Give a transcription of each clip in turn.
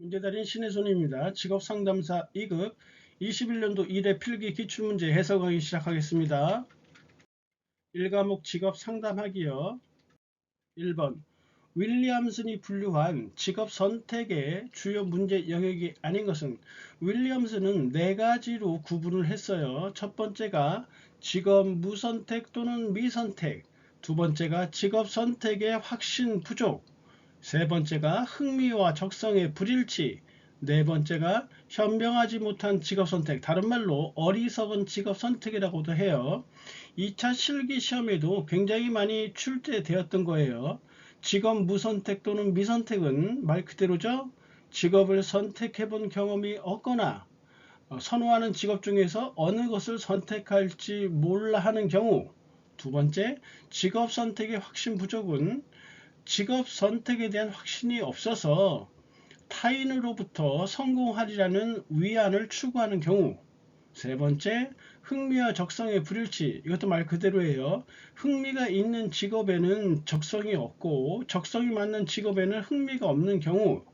문제달인 신혜손입니다. 직업상담사 2급 21년도 1회 필기 기출문제 해석하기 시작하겠습니다. 1과목 직업상담하기요. 1번 윌리엄슨이 분류한 직업 선택의 주요 문제 영역이 아닌 것은 윌리엄슨은 네 가지로 구분을 했어요. 첫 번째가 직업 무선택 또는 미선택, 두 번째가 직업 선택의 확신 부족, 세 번째가 흥미와 적성의 불일치, 네 번째가 현명하지 못한 직업 선택, 다른 말로 어리석은 직업 선택이라고도 해요. 2차 실기 시험에도 굉장히 많이 출제되었던 거예요. 직업 무선택 또는 미선택은 말 그대로죠. 직업을 선택해 본 경험이 없거나 어, 선호하는 직업 중에서 어느 것을 선택할지 몰라 하는 경우 두 번째, 직업 선택의 확신 부족은 직업 선택에 대한 확신이 없어서 타인으로부터 성공하리라는 위안을 추구하는 경우 세 번째, 흥미와 적성의 불일치. 이것도 말 그대로예요. 흥미가 있는 직업에는 적성이 없고 적성이 맞는 직업에는 흥미가 없는 경우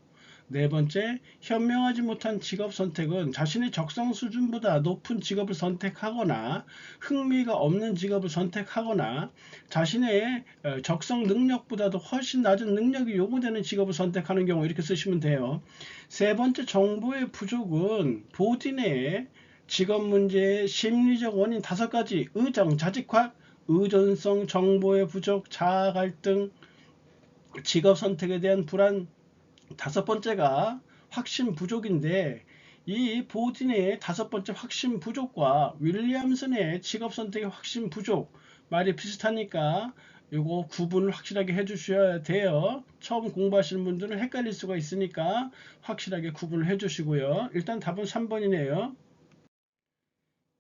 네 번째, 현명하지 못한 직업 선택은 자신의 적성 수준보다 높은 직업을 선택하거나 흥미가 없는 직업을 선택하거나 자신의 어, 적성 능력보다도 훨씬 낮은 능력이 요구되는 직업을 선택하는 경우 이렇게 쓰시면 돼요. 세 번째 정보의 부족은 보딘의 직업 문제의 심리적 원인 다섯 가지 의정, 자직화, 의존성, 정보의 부족, 자아 갈등, 직업 선택에 대한 불안, 다섯 번째가 확신 부족인데 이 보딘의 다섯 번째 확신 부족과 윌리엄슨의 직업 선택의 확신 부족 말이 비슷하니까 요거 구분을 확실하게 해 주셔야 돼요. 처음 공부하시는 분들은 헷갈릴 수가 있으니까 확실하게 구분을 해 주시고요. 일단 답은 3번이네요.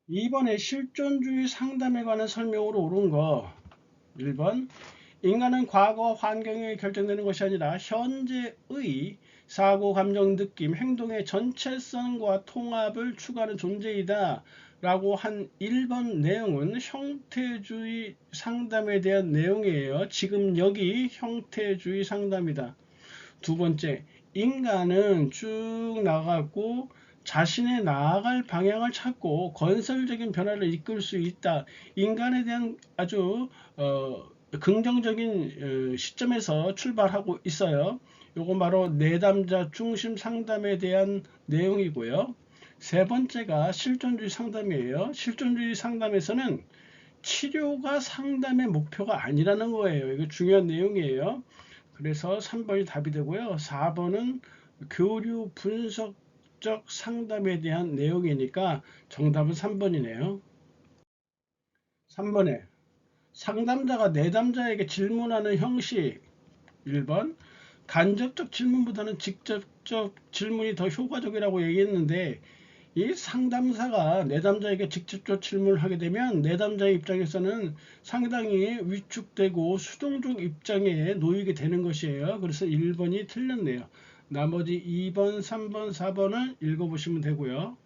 2번에 실존주의 상담에 관한 설명으로 옳은 거 1번 인간은 과거 환경에 결정되는 것이 아니라 현재의 사고, 감정, 느낌, 행동의 전체성과 통합을 추구하는 존재이다. 라고 한 1번 내용은 형태주의 상담에 대한 내용이에요. 지금 여기 형태주의 상담이다. 두 번째, 인간은 쭉 나가고 자신의 나아갈 방향을 찾고 건설적인 변화를 이끌 수 있다. 인간에 대한 아주 어, 긍정적인 어, 시점에서 출발하고 있어요. 요건 바로 내담자 중심 상담에 대한 내용이고요. 세 번째가 실존주의 상담이에요. 실존주의 상담에서는 치료가 상담의 목표가 아니라는 거예요. 이거 중요한 내용이에요. 그래서 3번이 답이 되고요. 4번은 교류 분석적 상담에 대한 내용이니까 정답은 3번이네요. 3번에 상담자가 내담자에게 질문하는 형식 1번 간접적 질문보다는 직접적 질문이 더 효과적이라고 얘기했는데 이 상담사가 내담자에게 직접적 질문을 하게 되면 내담자의 입장에서는 상당히 위축되고 수동적 입장에 놓이게 되는 것이에요. 그래서 1번이 틀렸네요. 나머지 2번, 3번, 4번을 읽어보시면 되고요.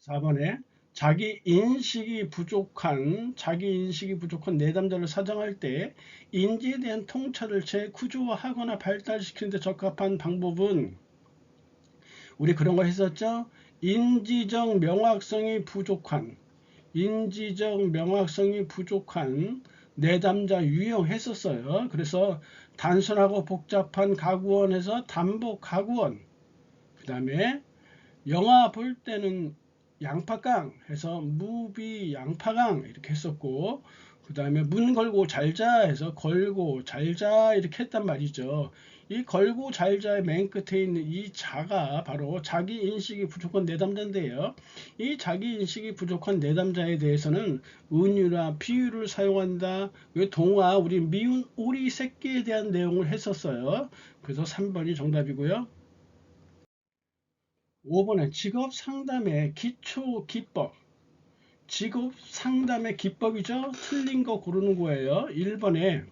4번에 자기 인식이 부족한 자기 인식이 부족한 내담자를 사정할 때 인지에 대한 통찰을 재구조화하거나 발달시키는 데 적합한 방법은 우리 그런 거 했었죠. 인지적 명확성이 부족한 인지적 명확성이 부족한 내담자 유형했었어요. 그래서 단순하고 복잡한 가구원에서 단복 가구원 그 다음에 영화 볼 때는 양파강 해서 무비 양파강 이렇게 했었고 그 다음에 문 걸고 잘자 해서 걸고 잘자 이렇게 했단 말이죠. 이 걸고 잘자의 맨 끝에 있는 이 자가 바로 자기 인식이 부족한 내담자인데요. 이 자기 인식이 부족한 내담자에 대해서는 은유나 비유를 사용한다. 왜 동화 우리 미운 오리 새끼에 대한 내용을 했었어요. 그래서 3번이 정답이고요. 5번에 직업 상담의 기초 기법. 직업 상담의 기법이죠. 틀린 거 고르는 거예요. 1번에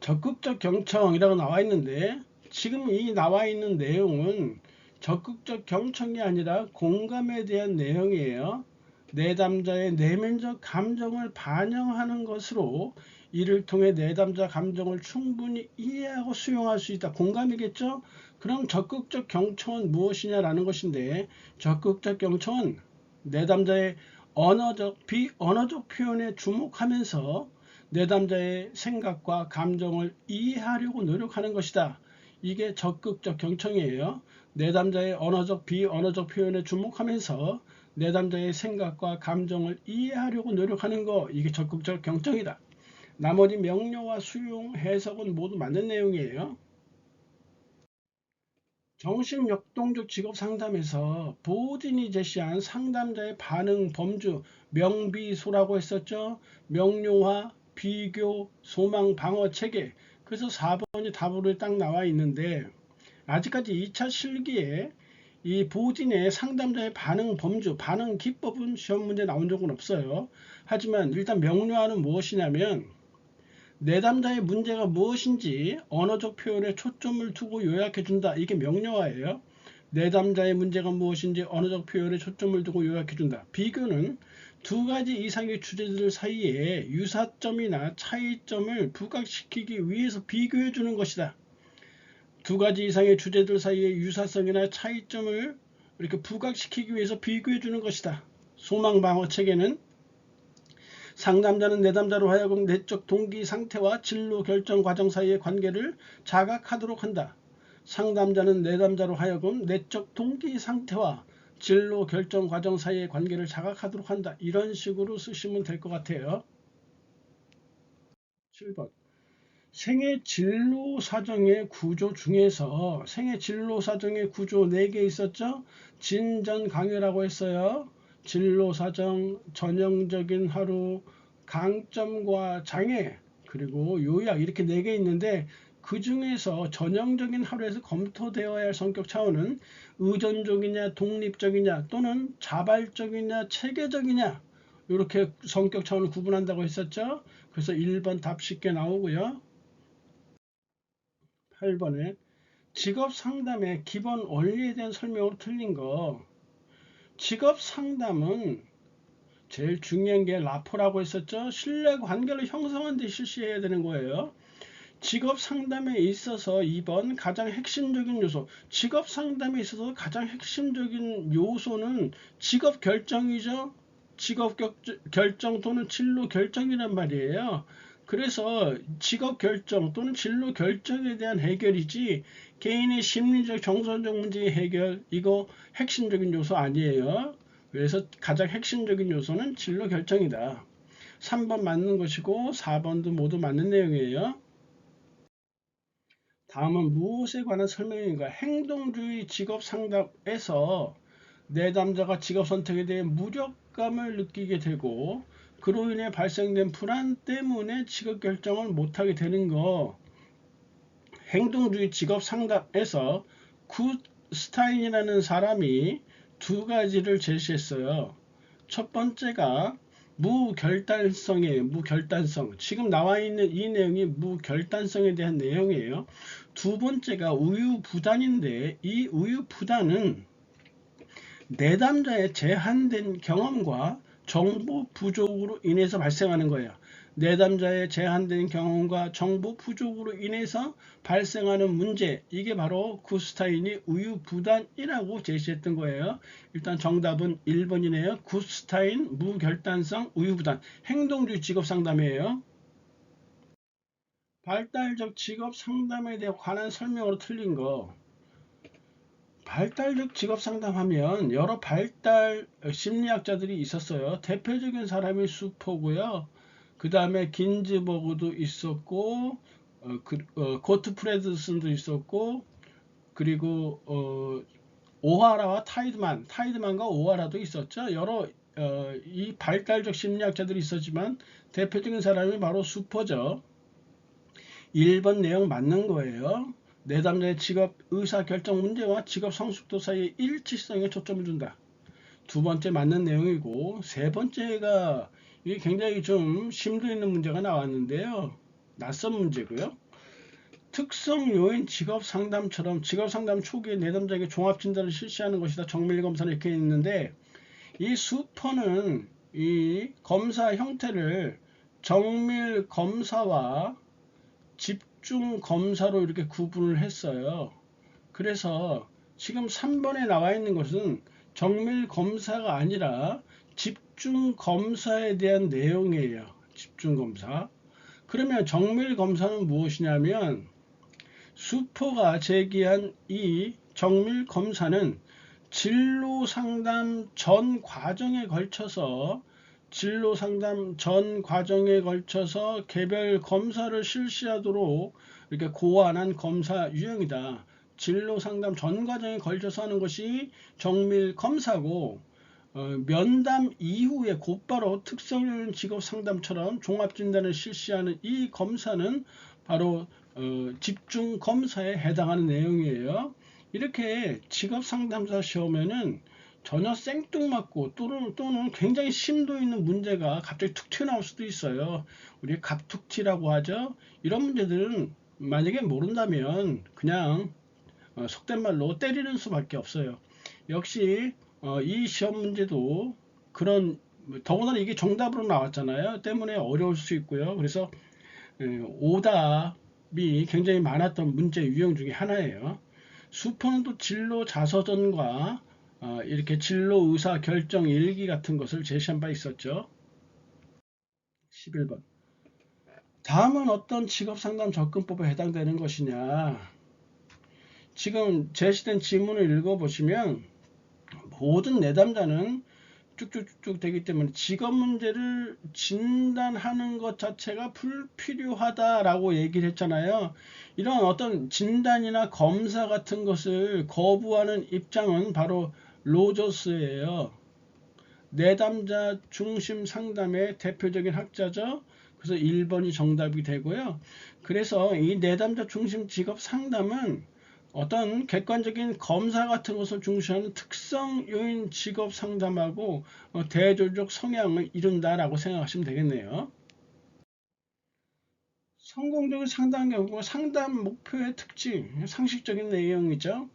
적극적 경청이라고 나와 있는데 지금 이 나와 있는 내용은 적극적 경청이 아니라 공감에 대한 내용이에요. 내담자의 내면적 감정을 반영하는 것으로 이를 통해 내담자 감정을 충분히 이해하고 수용할 수 있다. 공감이겠죠? 그럼 적극적 경청은 무엇이냐라는 것인데 적극적 경청은 내담자의 언어적, 비언어적 표현에 주목하면서 내담자의 생각과 감정을 이해하려고 노력하는 것이다. 이게 적극적 경청이에요. 내담자의 언어적, 비언어적 표현에 주목하면서 내담자의 생각과 감정을 이해하려고 노력하는 거 이게 적극적 경청이다. 나머지 명료와 수용, 해석은 모두 맞는 내용이에요. 정신역동적 직업 상담에서 보딘이 제시한 상담자의 반응 범주 명비소라고 했었죠. 명료화, 비교, 소망, 방어 체계. 그래서 4번이 답으로 딱 나와 있는데 아직까지 2차 실기에 이 보딘의 상담자의 반응 범주, 반응 기법은 시험 문제 나온 적은 없어요. 하지만 일단 명료화는 무엇이냐면 내담자의 문제가 무엇인지 언어적 표현에 초점을 두고 요약해 준다. 이게 명료화예요. 내담자의 문제가 무엇인지 언어적 표현에 초점을 두고 요약해 준다. 비교는 두 가지 이상의 주제들 사이에 유사점이나 차이점을 부각시키기 위해서 비교해 주는 것이다. 두 가지 이상의 주제들 사이에 유사성이나 차이점을 이렇게 부각시키기 위해서 비교해 주는 것이다. 소망방어 체계는 상담자는 내담자로 하여금 내적 동기 상태와 진로 결정 과정 사이의 관계를 자각하도록 한다. 상담자는 내담자로 하여금 내적 동기 상태와 진로 결정 과정 사이의 관계를 자각하도록 한다. 이런 식으로 쓰시면 될 것 같아요. 7번. 생애 진로 사정의 구조 중에서 생애 진로 사정의 구조 4개 있었죠? 진전 강요라고 했어요. 진로 사정, 전형적인 하루, 강점과 장애, 그리고 요약 이렇게 네 개 있는데 그 중에서 전형적인 하루에서 검토되어야 할 성격 차원은 의존적이냐 독립적이냐 또는 자발적이냐 체계적이냐 이렇게 성격 차원을 구분한다고 했었죠. 그래서 1번 답 쉽게 나오고요. 8번에 직업 상담의 기본 원리에 대한 설명으로 틀린 거 직업 상담은 제일 중요한 게 라포라고 했었죠. 신뢰 관계를 형성하는 데 실시해야 되는 거예요. 직업 상담에 있어서 2번 가장 핵심적인 요소. 직업 상담에 있어서 가장 핵심적인 요소는 직업 결정이죠. 직업 결정 또는 진로 결정이란 말이에요. 그래서 직업 결정 또는 진로 결정에 대한 해결이지 개인의 심리적 정서적 문제 해결 이거 핵심적인 요소 아니에요. 그래서 가장 핵심적인 요소는 진로 결정이다. 3번 맞는 것이고 4번도 모두 맞는 내용이에요. 다음은 무엇에 관한 설명인가? 행동주의 직업 상담에서 내담자가 직업 선택에 대해 무력감을 느끼게 되고 그로 인해 발생된 불안 때문에 직업 결정을 못하게 되는 거 행동주의 직업 상담에서 굿스타인이라는 사람이 두 가지를 제시했어요. 첫 번째가 무결단성이에요. 무결단성. 지금 나와 있는 이 내용이 무결단성에 대한 내용이에요. 두 번째가 우유부단인데 이 우유부단은 내담자의 제한된 경험과 정보 부족으로 인해서 발생하는 거예요. 내담자의 제한된 경험과 정보 부족으로 인해서 발생하는 문제 이게 바로 구스타인이 우유부단이라고 제시했던 거예요. 일단 정답은 1번이네요. 구스타인 무결단성 우유부단 행동주의 직업 상담이에요. 발달적 직업 상담에 대해 관한 설명으로 틀린 거 발달적 직업 상담하면 여러 발달 심리학자들이 있었어요. 대표적인 사람이 수포고요. 그 다음에 긴즈버그도 있었고 어, 그, 어, 고트 프레드슨도 있었고 그리고 어, 오하라와 타이드만, 타이드만과 오하라도 있었죠. 여러 어, 이 발달적 심리학자들이 있었지만 대표적인 사람이 바로 수퍼죠. 1번 내용 맞는 거예요. 내담자의 직업 의사 결정 문제와 직업 성숙도 사이의 일치성에 초점을 준다. 두 번째 맞는 내용이고 세 번째가 이게 굉장히 좀 심도 있는 문제가 나왔는데요. 낯선 문제고요. 특성 요인 직업 상담처럼 직업 상담 초기에 내담자에게 종합 진단을 실시하는 것이다. 정밀 검사는 이렇게 있는데 이 수퍼는 이 검사 형태를 정밀 검사와 집중 검사로 이렇게 구분을 했어요. 그래서 지금 3번에 나와 있는 것은 정밀 검사가 아니라 집 중 검사에 대한 내용이에요. 집중 검사. 그러면 정밀 검사는 무엇이냐면 수포가 제기한 이 정밀 검사는 진로 상담 전 과정에 걸쳐서 진로 상담 전 과정에 걸쳐서 개별 검사를 실시하도록 이렇게 고안한 검사 유형이다. 진로 상담 전 과정에 걸쳐서 하는 것이 정밀 검사고 어, 면담 이후에 곧바로 특성요인 직업 상담처럼 종합 진단을 실시하는 이 검사는 바로 어, 집중 검사에 해당하는 내용이에요. 이렇게 직업 상담사 시험에는 전혀 생뚱맞고 또는, 또는 굉장히 심도 있는 문제가 갑자기 툭 튀어나올 수도 있어요. 우리 갑툭튀라고 하죠. 이런 문제들은 만약에 모른다면 그냥 어, 속된 말로 때리는 수밖에 없어요. 역시 어, 이 시험 문제도 그런 더구나 이게 정답으로 나왔잖아요. 때문에 어려울 수 있고요. 그래서 에, 오답이 굉장히 많았던 문제 유형 중에 하나예요. 수포는 또 진로 자서전과 어, 이렇게 진로 의사 결정 일기 같은 것을 제시한 바 있었죠. 11번. 다음은 어떤 직업 상담 접근법에 해당되는 것이냐? 지금 제시된 지문을 읽어보시면 모든 내담자는 쭉쭉쭉 되기 때문에 직업 문제를 진단하는 것 자체가 불필요하다라고 얘기를 했잖아요. 이런 어떤 진단이나 검사 같은 것을 거부하는 입장은 바로 로저스예요. 내담자 중심 상담의 대표적인 학자죠. 그래서 1번이 정답이 되고요. 그래서 이 내담자 중심 직업 상담은 어떤 객관적인 검사 같은 것을 중시하는 특성 요인 직업 상담하고 어, 대조적 성향을 이룬다라고 생각하시면 되겠네요. 성공적인 상담 경우 상담 목표의 특징, 상식적인 내용이죠.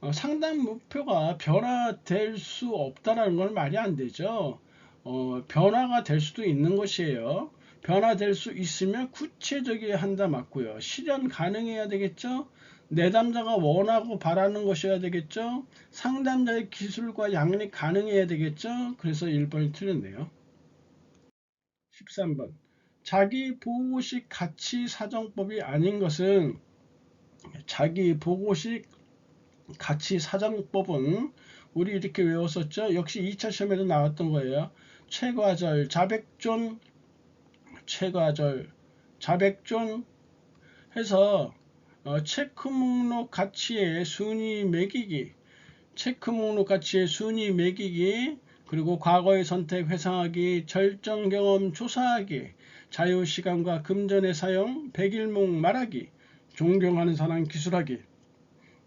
어, 상담 목표가 변화될 수 없다라는 건 말이 안 되죠. 어, 변화가 될 수도 있는 것이에요. 변화될 수 있으면 구체적이어야 한다 맞고요. 실현 가능해야 되겠죠. 내담자가 원하고 바라는 것이어야 되겠죠. 상담자의 기술과 양립 가능해야 되겠죠. 그래서 1번이 틀렸네요. 13번. 자기 보고식 가치 사정법이 아닌 것은 자기 보고식 가치 사정법은 우리 이렇게 외웠었죠. 역시 2차 시험에도 나왔던 거예요. 최과절, 자백존, 최과절, 자백존 해서 어, 체크 목록 가치의 순위 매기기, 체크 목록 가치의 순위 매기기, 그리고 과거의 선택 회상하기, 절정 경험 조사하기, 자유 시간과 금전의 사용, 백일목 말하기, 존경하는 사람 기술하기,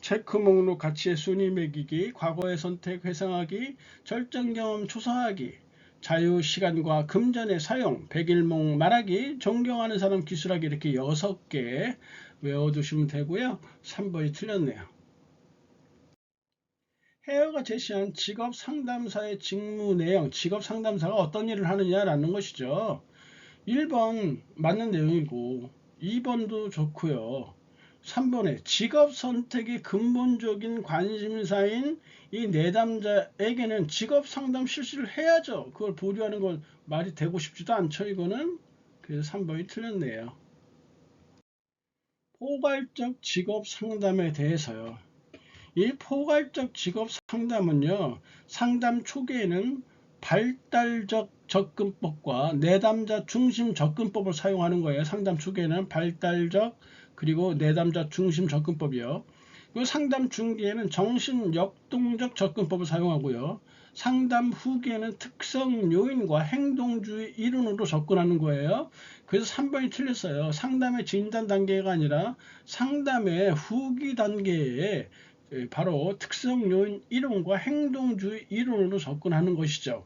체크 목록 가치의 순위 매기기, 과거의 선택 회상하기, 절정 경험 조사하기, 자유 시간과 금전의 사용, 백일목 말하기, 존경하는 사람 기술하기 이렇게 6개 외워두시면 되고요. 3번이 틀렸네요. 헤어가 제시한 직업 상담사의 직무 내용, 직업 상담사가 어떤 일을 하느냐라는 것이죠. 1번 맞는 내용이고 2번도 좋고요. 3번에 직업 선택이 근본적인 관심사인 이 내담자에게는 직업 상담 실시를 해야죠. 그걸 보류하는 건 말이 되고 싶지도 않죠. 이거는. 그래서 3번이 틀렸네요. 포괄적 직업 상담에 대해서요. 이 포괄적 직업 상담은요. 상담 초기에는 발달적 접근법과 내담자 중심 접근법을 사용하는 거예요. 상담 초기에는 발달적 그리고 내담자 중심 접근법이요. 그 상담 중기에는 정신 역동적 접근법을 사용하고요. 상담 후기에는 특성 요인과 행동주의 이론으로 접근하는 거예요. 그래서 3번이 틀렸어요. 상담의 진단 단계가 아니라 상담의 후기 단계에 바로 특성 요인 이론과 행동주의 이론으로 접근하는 것이죠.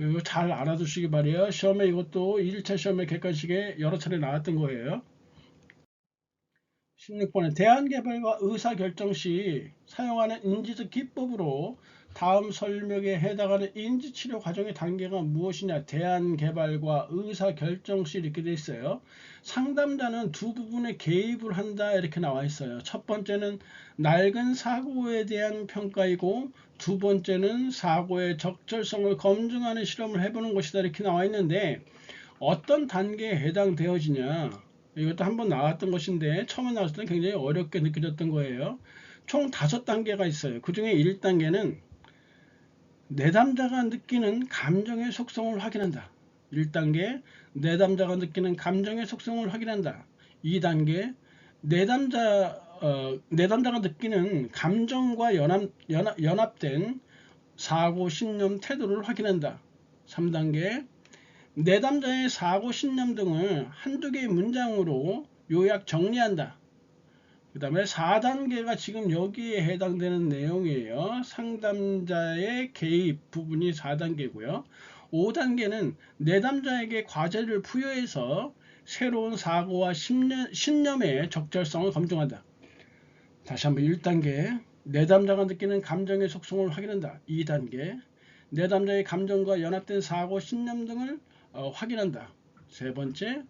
이거 잘 알아두시기 바래요. 시험에 이것도 1차 시험에 객관식에 여러 차례 나왔던 거예요. 16번에 대안개발과 의사결정 시 사용하는 인지적 기법으로 다음 설명에 해당하는 인지치료 과정의 단계가 무엇이냐 대안 개발과 의사 결정 시 이렇게 돼 있어요. 상담자는 두 부분에 개입을 한다 이렇게 나와 있어요. 첫 번째는 낡은 사고에 대한 평가이고 두 번째는 사고의 적절성을 검증하는 실험을 해보는 것이다 이렇게 나와 있는데 어떤 단계에 해당되어지냐 이것도 한번 나왔던 것인데 처음에 나왔을 때는 굉장히 어렵게 느껴졌던 거예요. 총 다섯 단계가 있어요. 그 중에 1단계는 내담자가 느끼는 감정의 속성을 확인한다. 1단계 내담자가 느끼는 감정의 속성을 확인한다. 2단계 내담자 어, 내담자가 느끼는 감정과 연합, 연합, 연합된 사고, 신념, 태도를 확인한다. 3단계 내담자의 사고, 신념 등을 한두 개의 문장으로 요약 정리한다. 그 다음에 4단계가 지금 여기에 해당되는 내용이에요. 상담자의 개입 부분이 4단계고요. 5단계는 내담자에게 과제를 부여해서 새로운 사고와 신념, 신념 의 적절성을 검증한다. 다시 한번 1단계 내담자가 느끼는 감정의 속성을 확인한다. 2단계 내담자의 감정과 연합된 사고, 신념 등을 어, 확인한다. 세 번째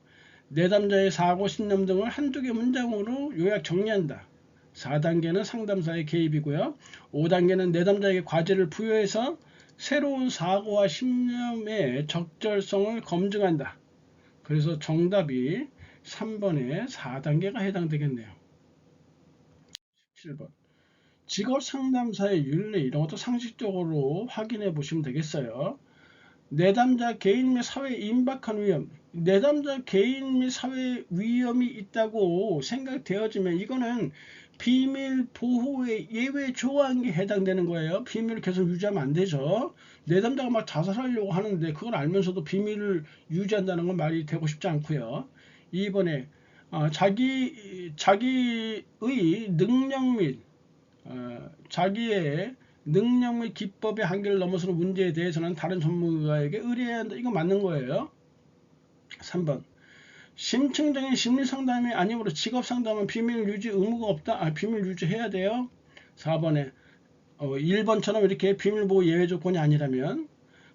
내담자의 사고, 신념 등을 한두 개 문장으로 요약 정리한다. 4단계는 상담사의 개입이고요. 5단계는 내담자에게 과제를 부여해서 새로운 사고와 신념의 적절성을 검증한다. 그래서 정답이 3번의 4단계가 해당되겠네요. 17번. 직업 상담사의 윤리 이런 것도 상식적으로 확인해 보시면 되겠어요. 내담자 개인 및 사회에 임박한 위험, 내담자 개인 및 사회 위험이 있다고 생각되어지면 이거는 비밀 보호의 예외 조항에 해당되는 거예요. 비밀을 계속 유지하면 안 되죠. 내담자가 막 자살하려고 하는데 그걸 알면서도 비밀을 유지한다는 건 말이 되고 싶지 않고요. 2번에 어, 자기 자기의 능력 및 어, 자기의 능력 및 기법의 한계를 넘어서는 문제에 대해서는 다른 전문가에게 의뢰해야 한다. 이거 맞는 거예요. 3번. 심층적인 심리 상담이 아니므로 직업 상담은 비밀 유지 의무가 없다. 아, 비밀 유지해야 돼요. 4번에 어, 1번처럼 이렇게 비밀 보호 예외 조건이 아니라면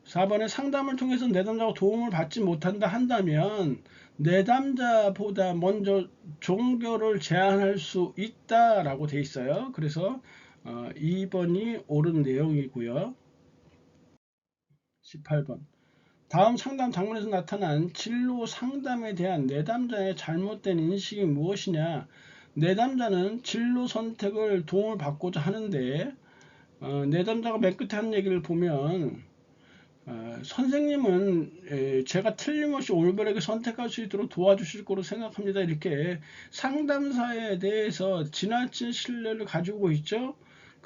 4번에 상담을 통해서 내담자가 도움을 받지 못한다 한다면 내담자보다 먼저 종교를 제한할 수 있다라고 돼 있어요. 그래서 어, 2번이 옳은 내용이고요. 18번. 다음 상담 장문에서 나타난 진로 상담에 대한 내담자의 잘못된 인식이 무엇이냐? 내담자는 진로 선택을 도움을 받고자 하는데 어, 내담자가 맨 끝에 한 얘기를 보면 어, 선생님은 에, 제가 틀림없이 올바르게 선택할 수 있도록 도와주실 거로 생각합니다. 이렇게 상담사에 대해서 지나친 신뢰를 가지고 있죠.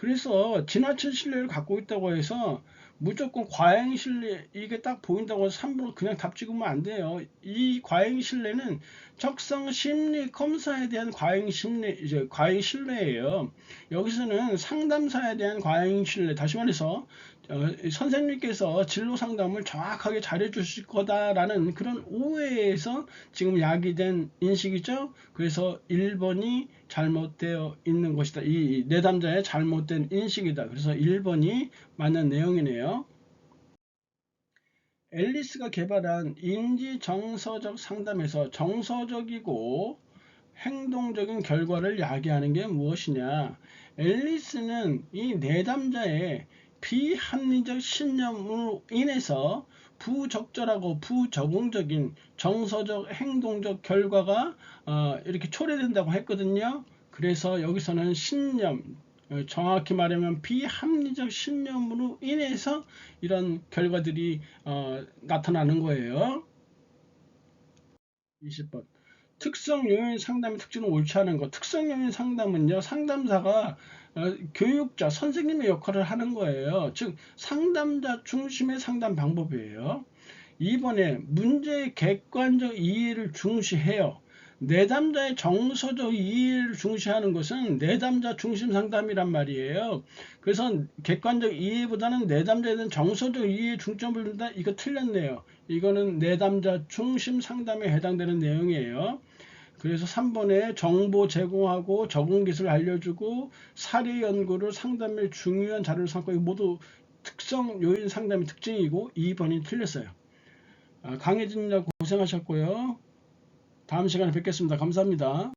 그래서 지나친 신뢰를 갖고 있다고 해서 무조건 과잉 신뢰 이게 딱 보인다고 해서 3번 그냥 답 찍으면 안 돼요. 이 과잉 신뢰는 적성 심리 검사에 대한 과잉 심리 이제 과잉 신뢰예요. 여기서는 상담사에 대한 과잉 신뢰 다시 말해서 어, 선생님께서 진로 상담을 정확하게 잘해 주실 거다라는 그런 오해에서 지금 야기된 인식이죠. 그래서 1번이 잘못되어 있는 것이다. 이 내담자의 잘못된 인식이다. 그래서 1번이 맞는 내용이네요. 앨리스가 개발한 인지 정서적 상담에서 정서적이고 행동적인 결과를 야기하는 게 무엇이냐? 앨리스는 이 내담자의 비합리적 신념으로 인해서 부적절하고 부적응적인 정서적 행동적 결과가 어, 이렇게 초래된다고 했거든요. 그래서 여기서는 신념 어, 정확히 말하면 비합리적 신념으로 인해서 이런 결과들이 어, 나타나는 거예요. 20번 특성 요인 상담의 특징은 옳지 않은 것. 특성 요인 상담은요. 상담사가 어, 교육자, 선생님의 역할을 하는 거예요. 즉 상담자 중심의 상담 방법이에요. 2번에 문제의 객관적 이해를 중시해요. 내담자의 정서적 이해를 중시하는 것은 내담자 중심 상담이란 말이에요. 그래서 객관적 이해보다는 내담자에 대한 정서적 이해에 중점을 둔다. 이거 틀렸네요. 이거는 내담자 중심 상담에 해당되는 내용이에요. 그 그래서 3번에 정보 제공하고 적응 기술 알려주고 사례 연구를 상담의 중요한 자료를 삼고 모두 특성 요인 상담의 특징이고 2번이 틀렸어요. 아, 강혜진이라고 고생하셨고요. 다음 시간에 뵙겠습니다. 감사합니다.